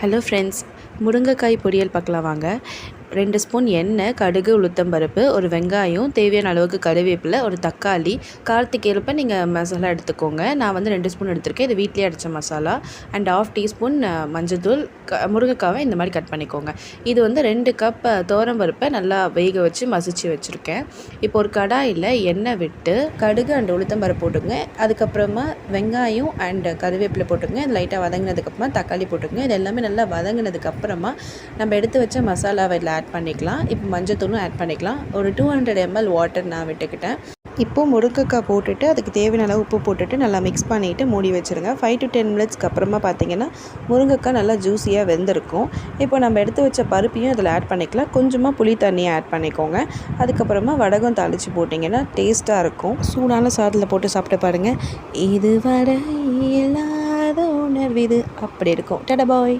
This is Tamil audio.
ஹலோ ஃப்ரெண்ட்ஸ் முருங்கைக்காய் பொரியல் பார்க்கலாம் வாங்க. ரெண்டு ஸ்பூன் எண்ணெய் கடுகு உளுத்தம்பருப்பு ஒரு வெங்காயம் தேவையான அளவுக்கு கருவேப்பிலை ஒரு தக்காளி காரத்துக்கு ஏற்ப நீங்கள் மசாலா எடுத்துக்கோங்க. நான் வந்து ரெண்டு ஸ்பூன் எடுத்திருக்கேன். இது வீட்டிலே அடித்த மசாலா. அண்ட் ஆஃப் டீஸ்பூன் மஞ்சள்தூள் க முருங்கைக்காவை இந்த மாதிரி கட் பண்ணிக்கோங்க. இது வந்து ரெண்டு கப் பருப்பை நல்லா வேக வச்சு மசிச்சு வச்சுருக்கேன். இப்போ ஒரு கடாயில் எண்ணெய் விட்டு கடுகு அண்ட் உளுத்தம்பருப்பு போட்டுங்க. அதுக்கப்புறமா வெங்காயம் அண்ட் கருவேப்பிலை போட்டுங்க. லைட்டாக வதங்கினதுக்கப்புறமா தக்காளி போட்டுங்க. இது எல்லாமே நல்லா வதங்கினதுக்கப்புறம் நம்ம எடுத்து வச்ச மசாலாவை இதில் ஆட் பண்ணிக்கலாம். இப்போ மஞ்சத்தூளும் ஆட் பண்ணிக்கலாம். ஒரு டூ ஹண்ட்ரட் எம்எல் வாட்டர் நான் விட்டுக்கிட்டேன். இப்போ முருங்கைக்காய் போட்டுட்டு அதுக்கு தேவையான அளவு உப்பு போட்டுட்டு நல்லா மிக்ஸ் பண்ணிவிட்டு மூடி வச்சுருங்க. ஃபைவ் டு டென் மினிட்ஸ்க்கு அப்புறமா பார்த்தீங்கன்னா முருங்கைக்காய் நல்லா ஜூஸியாக வெந்திருக்கும். இப்போ நம்ம எடுத்து வச்ச பருப்பையும் அதில் ஆட் பண்ணிக்கலாம். கொஞ்சமாக புளி தண்ணியை ஆட் பண்ணிக்கோங்க. அதுக்கப்புறமா வடகம் தாளித்து போட்டிங்கன்னா டேஸ்ட்டாக இருக்கும். சூடான சாதத்தில் போட்டு சாப்பிட்டு பாருங்கள் இது வர இல்லாத உணர்வு இது. அப்படி இருக்கும். டட பாய்.